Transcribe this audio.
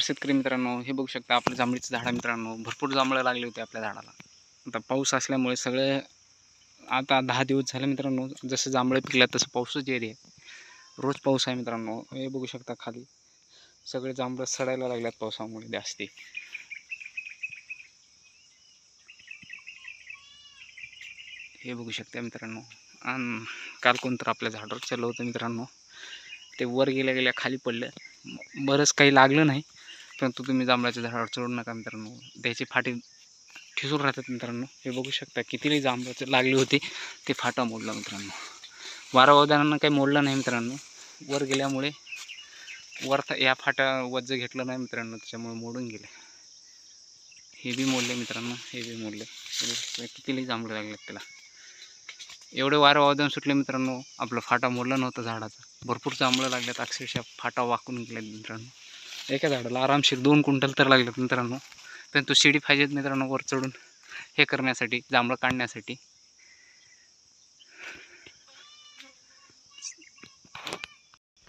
शेतकरी मित्रांनो हे बघू शकता आपल्या जांभळीचं झाड मित्रांनो भरपूर जांभळं लागले होते आपल्या झाडाला. आता पाऊस असल्यामुळे सगळे आता दहा दिवस झाले मित्रांनो जसं जांभळं पिकलं तसं पाऊसच येत आहे. रोज पाऊस आहे मित्रांनो हे बघू शकता खाली. सगळे जांभळं सडायला लागल्यात पावसामुळे जास्ती. हे बघू शकता मित्रांनो आणि काल कोणतर आपल्या झाडावर चाललं होतं मित्रांनो. ते वर गेल्या गेल्या खाली पडलं. बरंच काही लागलं नाही. परंतु तुम्ही जांभळाच्या झाडावर चढू नका मित्रांनो. त्याची फाटी ठिसून राहतात मित्रांनो. हे बघू शकता कितीही जांभळाचे लागली होती ते फाटा मोडला मित्रांनो. वारा वादळानं काही मोडलं नाही मित्रांनो. वर गेल्यामुळे वर या फाटा वज्ज घेतलं नाही मित्रांनो त्याच्यामुळे मोडून गेले. हे बी मोडले मित्रांनो हे बी मोडले. कितीही जांभळं लागलेत त्याला. एवढे वारं वादन सुटले मित्रांनो आपलं फाटा मोडला नव्हता झाडाचा. भरपूर जांभळं लागल्यात अक्षरशः फाटा वाकून गेल्यात मित्रांनो. एका झाडाला आरामशीर दोन क्विंटल तर लागलेत मित्रांनो. पण तो शिडी पाहिजेत मित्रांनो वर चढून. हे करण्यासाठी जांभळं काढण्यासाठी.